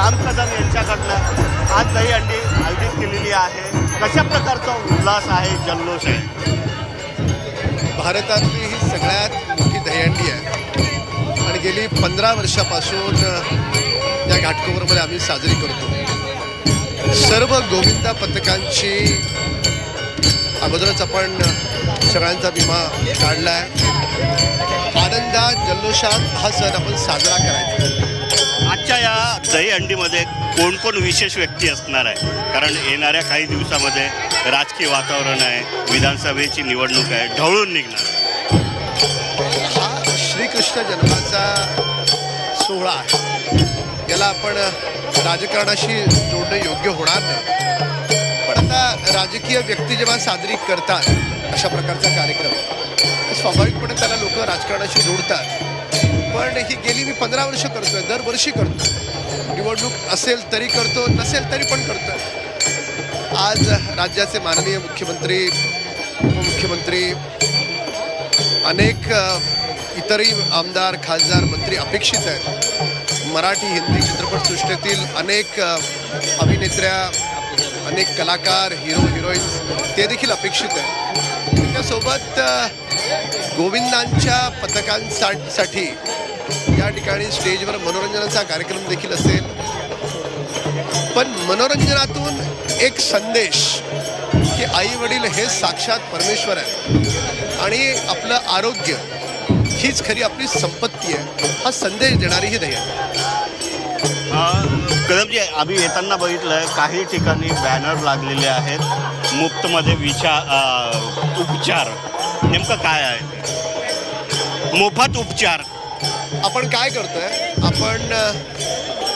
रामकदम यांच्याकडनं आज दहीहंडी आयोजित केलेली आहे. कशा प्रकारचा उल्हास आहे जल्लोष आहे? भारतातली ही सगळ्यात मोठी दहीहंडी आहे. आणि गेली पंधरा वर्षापासून या घाटकोपरमध्ये आम्ही साजरी करतो. सर्व गोविंदा पथकांची अगोदरच आपण सगळ्यांचा विमा काढला आहे आनंदात जल्लोषात हा सण आपण साजरा करायचा. आजच्या या दहीहंडीमध्ये कोण कोण विशेष व्यक्ती असणार आहे? कारण येणाऱ्या काही दिवसामध्ये राजकीय वातावरण आहे विधानसभेची निवडणूक आहे ढवळून निघणार हा श्रीकृष्ण जन्माचा सोहळा आहे. याला आपण राजकारणाशी जोडणं योग्य होणार नाही. पण आता राजकीय व्यक्ती जेव्हा साजरी करतात अशा प्रकारचा कार्यक्रम स्वाभाविकपणे त्याला लोक राजकारणाशी जोडतात. पण ही गेली मी पंधरा वर्ष करतोय दरवर्षी करतो निवडणूक असेल तरी करतो नसेल तरी पण करतो आज राज्याचे माननीय मुख्यमंत्री उपमुख्यमंत्री अनेक इतरही आमदार खासदार मंत्री अपेक्षित आहेत. मराठी हिंदी चित्रपटसृष्टीतील अनेक अभिनेत्र्या अनेक कलाकार हिरो हिरोईन्स ते देखील अपेक्षित आहेत. त्याच्यासोबत गोविंदांच्या पथकांसाठी या ठिकाणी स्टेजवर मनोरंजनाचा कार्यक्रम देखील असेल. पण मनोरंजनातून एक संदेश की आई वडील हे साक्षात परमेश्वर आहे आणि आपलं आरोग्य हीच खरी आपली संपत्ती आहे. हा संदेश देणारी ही दया. कदमजी आम्ही येताना बघितलं काही ठिकाणी बॅनर लागलेले आहेत. मुफ्तमध्ये विचार उपचार. नेमकं काय आहे? मोफत उपचार. आपण काय करतोय? आपण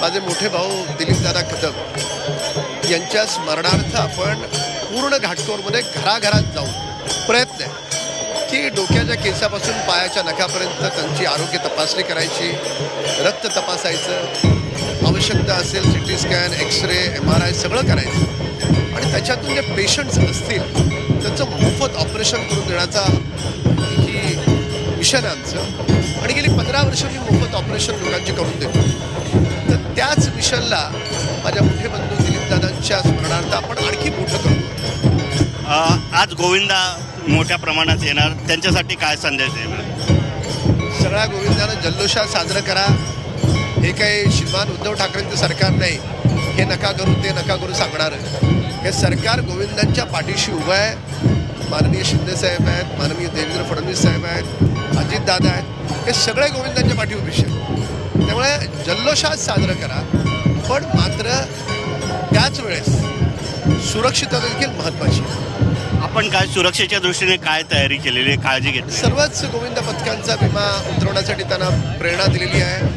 माझे मोठे भाऊ दिलीपदादा कदम यांच्या स्मरणार्थ आपण पूर्ण घाटकोरमध्ये घराघरात जाऊन प्रयत्न आहे की डोक्याच्या केसापासून पायाच्या नखापर्यंत त्यांची आरोग्य तपासणी करायची रक्त तपासायचं आवश्यकता असेल C T scan X ray M R I सगळं करायचं. आणि त्याच्यातून जे पेशंट्स असतील त्यांचं मोफत ऑपरेशन करून देण्याचा ही मिशन आहे आमचं. वर्ष मी मोफत ऑपरेशन लोकांची करून देतो. तर त्याच मिशनला माझ्या मोठे बंधू दिलीपदादांच्या स्मरणार्थ आपण आणखी मोठं करतो अ, आज गोविंदा मोठ्या प्रमाणात येणार. त्यांच्यासाठी काय संदेश देणार? सगळ्या गोविंदानं जल्लोषात साजरं करा. हे काही श्रीमान उद्धव ठाकरेंचं सरकार नाही. हे नका करू ते नका करू सांगणारं. हे सरकार गोविंदांच्या पाठीशी उभं आहे. माननीय शिंदेसाहेब आहेत माननीय देवेंद्र फडणवीस साहेब आहेत अजितदादा आहेत हे सगळे गोविंदांच्या पाठी उभे आहेत. त्यामुळे जल्लोषात साजरं करा पण मात्र त्याच वेळेस सुरक्षितता देखील महत्त्वाची आहे. आपण काय सुरक्षेच्या दृष्टीने काय तयारी केलेली आहे काळजी घेतली सर्वच गोविंद पथकांचा विमा उतरवण्यासाठी त्यांना प्रेरणा दिलेली आहे.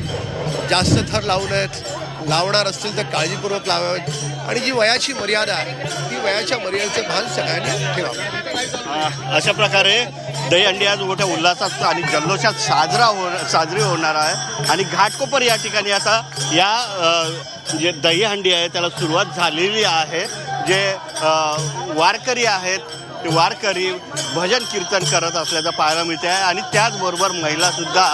जास्त थर लावू नयेत लावणार असतील तर काळजीपूर्वक लावावेत. आणि जी वयाची मर्यादा आहे ती वयाच्या मर्यादेचं भान सगळ्यांनी ठेवावं. अशा प्रकारे दहीहंडी आज मोठ्या उल्हासात आणि जल्लोषात साजरा हो साजरी होणार आहे. आणि घाटकोपर या ठिकाणी आता या जे दहीहंडी आहे त्याला सुरुवात झालेली आहे. जे वारकरी आहेत ते वारकरी भजन कीर्तन करत असल्याचं पाहायला मिळते आहे आणि त्याचबरोबर महिलासुद्धा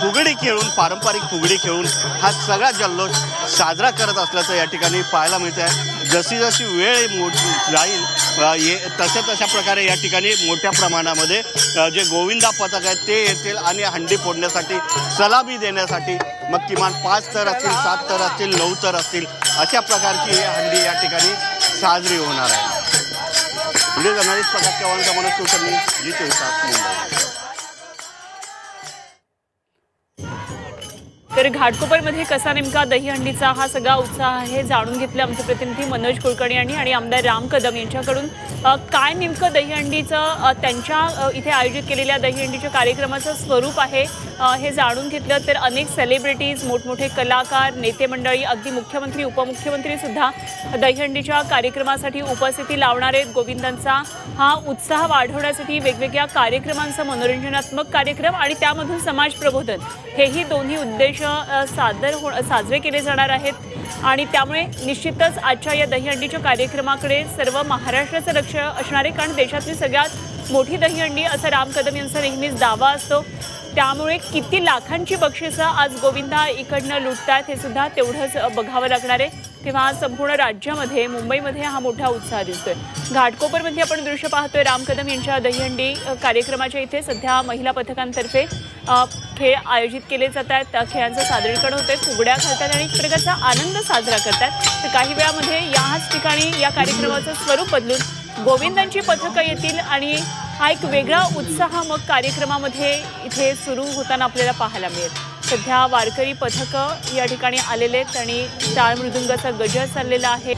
फुगडी खेळून पारंपरिक फुगडी खेळून हा सगळा जल्लोष साजरा करत असल्याचं या ठिकाणी पाहायला मिळते आहे जशी जशी वेळ मोठ जाईल ये तशा तशा प्रकारे या ठिकाणी मोठ्या प्रमाणामध्ये जे गोविंदा पथक आहेत ते येतील आणि हंडी फोडण्यासाठी सलामी देण्यासाठी मग किमान पाच तर असतील सात तर असतील नऊ तर असतील अशा प्रकारची ही हंडी या ठिकाणी साजरी होणार आहे. व्हिडिओ जर्नलिस्ट प्रकाश चव्हाणचा मनोज कुलकर्णी जी चोवीस तास मुंबई. तर घाटकोपरमध्ये कसा नेमका दहीहंडीचा हा सगळा उत्साह आहे जाणून घेतलं आमचे प्रतिनिधी मनोज कुलकर्णी यांनी आणि आमदार राम कदम यांच्याकडून. काय नेमकं दहीहंडीचं त्यांच्या इथे आयोजित केलेल्या दहीहंडीच्या कार्यक्रमाचं स्वरूप आहे हे जाणून घेतलं. तर अनेक सेलिब्रिटीज मोठमोठे कलाकार नेते मंडळी अगदी मुख्यमंत्री उपमुख्यमंत्रीसुद्धा दहीहंडीच्या कार्यक्रमासाठी उपस्थिती लावणार आहेत. गोविंदांचा हा उत्साह वाढवण्यासाठी वेगवेगळ्या कार्यक्रमांचं मनोरंजनात्मक कार्यक्रम आणि त्यामधून समाज प्रबोधन. हेही दोन्ही उद्देश सादर हो साजरे केले जाणार आहेत. आणि त्यामुळे निश्चितच आजच्या या दहीहंडीच्या कार्यक्रमाकडे सर्व महाराष्ट्राचं लक्ष असणार आहे कारण देशातली सगळ्यात मोठी दहीहंडी असं राम कदम यांचा नेहमीच दावा असतो. त्यामुळे किती लाखांची बक्षिसं आज गोविंदा इकडनं लुटतात हे सुद्धा तेवढंच बघावं लागणार आहे. तेव्हा संपूर्ण राज्यामध्ये मुंबईमध्ये हा मोठा उत्साह दिसतोय. घाटकोपरमध्ये आपण दृश्य पाहतोय राम कदम यांच्या दहीहंडी कार्यक्रमाच्या इथे सध्या महिला पथकांतर्फे खेळ आयोजित केले जात आहेत. त्या खेळांचं सादरीकरण होतंय फुगड्या घालतात आणि एक प्रकारचा आनंद साजरा करतात. तर काही वेळामध्ये याच ठिकाणी या कार्यक्रमाचं स्वरूप बदलून गोविंदांची पथकं येतील आणि हा एक वेगळा उत्साह मग कार्यक्रमामध्ये इथे सुरू होताना आपल्याला पाहायला मिळेल. सध्या वारकरी पथकं या ठिकाणी आलेले आहेत आणि टाळ मृदुंगाचा गजर चाललेला आहे.